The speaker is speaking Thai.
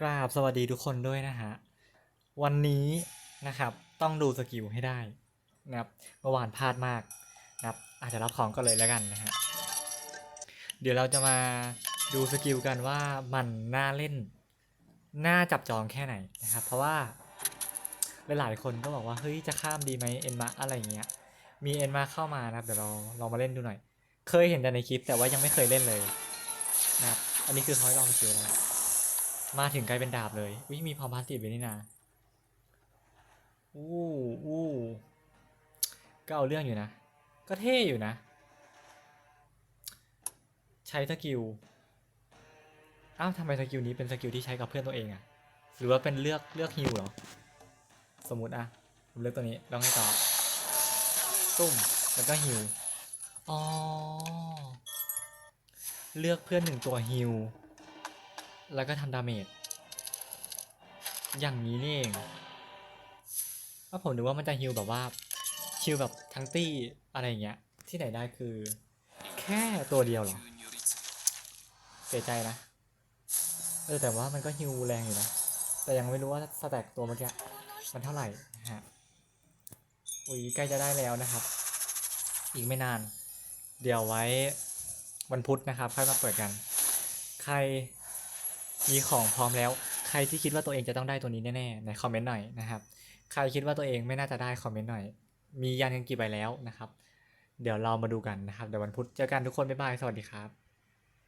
กราบสวัสดีทุกคนด้วยนะฮะ วันนี้นะครับต้องดูสกิลให้ได้นะครับเมื่อวานพลาดมากนะครับอาจจะรับของก็เลยแล้วกันนะฮะ เดี๋ยวเราจะมาดูสกิลกันว่ามันน่าเล่น น่าจับจองแค่ไหนนะครับ เพราะว่าหลายๆคนก็บอกว่าเฮ้ยจะข้ามดีไหมเอ็นมาอะไรเงี้ย มีเอ็นมาเข้ามานะครับเดี๋ยวเราลองมาเล่นดูหน่อย เคยเห็นแต่ในคลิปแต่ว่ายังไม่เคยเล่นเลยนะครับ อันนี้คือเขาให้ลองสกิลแล้ว มาถึงกลายเป็นดาบเลยวิมีพอพาสติฟเลยนี่นาอู้อู้ก็เอาเรื่องอยู่นะ ก็เท่อยู่นะ ใช้สกิลอ้าวทำไมสกิลนี้เป็นสกิลที่ใช้กับเพื่อนตัวเองอะหรือว่าเป็นเลือกเลือกฮิวเหรอ สมมุติอะผมเลือกตัวนี้แล้วไงต่อตุ้มแล้วก็ฮิวอ๋อเลือกเพื่อนหนึ่งตัวฮิว แล้วก็ทำดาเมจ อย่างนี้นี่เองว่าผมนึกว่ามันจะฮิวแบบว่าฮิวแบบทั้งตี้อะไรเงี้ย ที่ไหนได้คือ แค่ตัวเดียวเหรอ เสียใจนะ เออแต่ว่ามันก็ฮิวแรงอยู่นะ แต่ยังไม่รู้ว่าสแต็กตัวเมื่อกี้มันเท่าไหร่นะฮะ อุ้ยใกล้จะได้แล้วนะครับ อีกไม่นาน เดี๋ยวไว้วันพุธนะครับค่อยมาเปิดกัน ใคร มีของพร้อมแล้ว ใครที่คิดว่าตัวเองจะต้องได้ตัวนี้แน่ๆในคอมเมนต์หน่อยนะครับ ใครคิดว่าตัวเองไม่น่าจะได้คอมเมนต์หน่อย มียันกันกี่ใบแล้วนะครับ เดี๋ยวเรามาดูกันนะครับ เดี๋ยววันพุธเจอกันทุกคนบ๊ายบายสวัสดีครับ